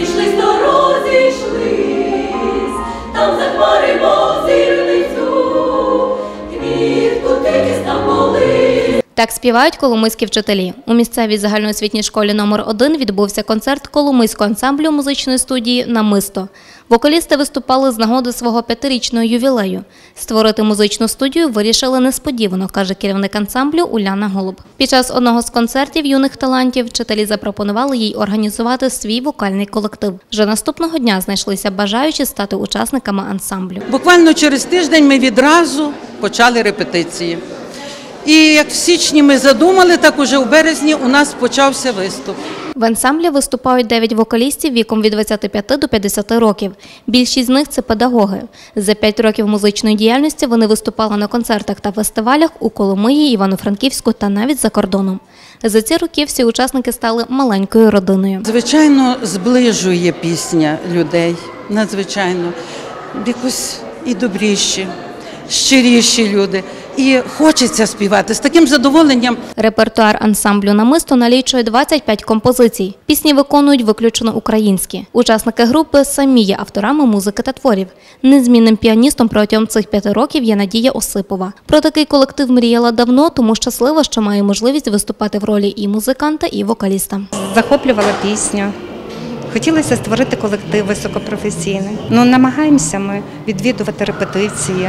Розійшлись дорозі, розійшлись, там за хмари мов Так співають коломийські вчителі. У місцевій загальноосвітній школі номер 1 відбувся концерт коломийського ансамблю музичної студії Намисто. Вокалісти виступали з нагоди свого п'ятирічного ювілею. Створити музичну студію вирішили несподівано, каже керівник ансамблю Уляна Голуб. Під час одного з концертів юних талантів вчителі запропонували їй організувати свій вокальний колектив. Вже наступного дня знайшлися бажаючі стати учасниками ансамблю. Буквально через тиждень ми відразу почали репетиції. І як в січні ми задумали, так уже у березні у нас почався виступ. В ансамблі виступають 9 вокалістів віком від 25 до 50 років. Більшість з них це педагоги. За 5 років музичної діяльності вони виступали на концертах та фестивалях у Коломиї, Івано-Франківську та навіть за кордоном. За ці роки всі учасники стали маленькою родиною. Звичайно, зближує пісня людей. Надзвичайно. Якось і добріші, щиріші люди. І хочеться співати з таким задоволенням. Репертуар ансамблю намисто налічує 25 композицій. Пісні виконують виключно українські. Учасники групи самі є авторами музики та творів. Незмінним піаністом протягом цих п'яти років є Надія Осипова. Про такий колектив мріяла давно, тому щаслива, що має можливість виступати в ролі і музиканта, і вокаліста. захоплювала пісня. Хотілося створити колектив високопрофесійний. Ну, намагаємося ми відвідувати репетиції,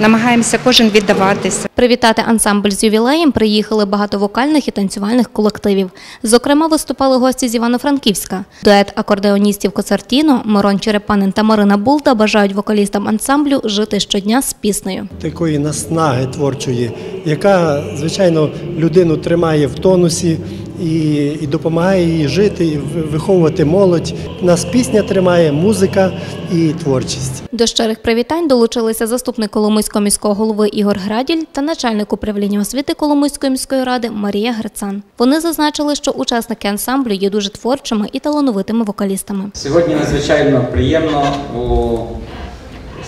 намагаємося кожен віддаватися. Привітати ансамбль з ювілеєм приїхали багато вокальних і танцювальних колективів. Зокрема, виступали гості з Івано-Франківська. Дует акордеоністів Коцертіно, Мирон Черепанин та Марина Булда бажають вокалістам ансамблю жити щодня з піснею. такої наснаги творчої, яка, звичайно, людину тримає в тонусі і, і допомагає їй жити, і виховувати молодь. Нас пісня тримає, музика і творчість. До щирих привітань долучилися заступник Коломийського міського голови Ігор Граділь та начальник управління освіти Коломийської міської ради Марія Грицан. Вони зазначили, що учасники ансамблю є дуже творчими і талановитими вокалістами. Сьогодні надзвичайно приємно у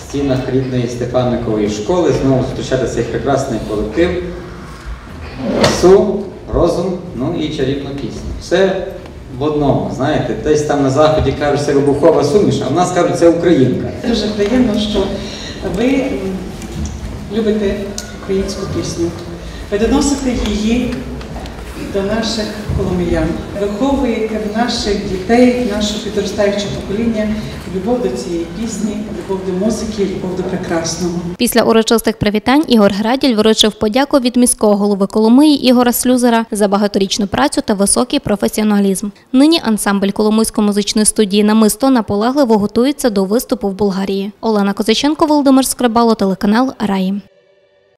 стінах рідної Степанникової школи знову зустрічати цей прекрасний колектив, красу, розум, ну і чарівну пісню. Все в одному, знаєте, десь там на заході кажуть, це вибухова суміш, а в нас кажуть, це українка. Дуже приємно, що ви любите українську пісню. Ви доносите її до наших коломиян. Виховуєте в наших дітей, в наше підростаюче покоління любов до цієї пісні, любов до музики, любов до прекрасного. Після урочистих привітань Ігор Граділь вручив подяку від міського голови Коломиї Ігора Слюзера за багаторічну працю та високий професіоналізм. Нині ансамбль Коломийської музичної студії «Намисто» наполегливо готується до виступу в Болгарії. Олена Козаченко, Володимир Скрибало, телеканал Раї.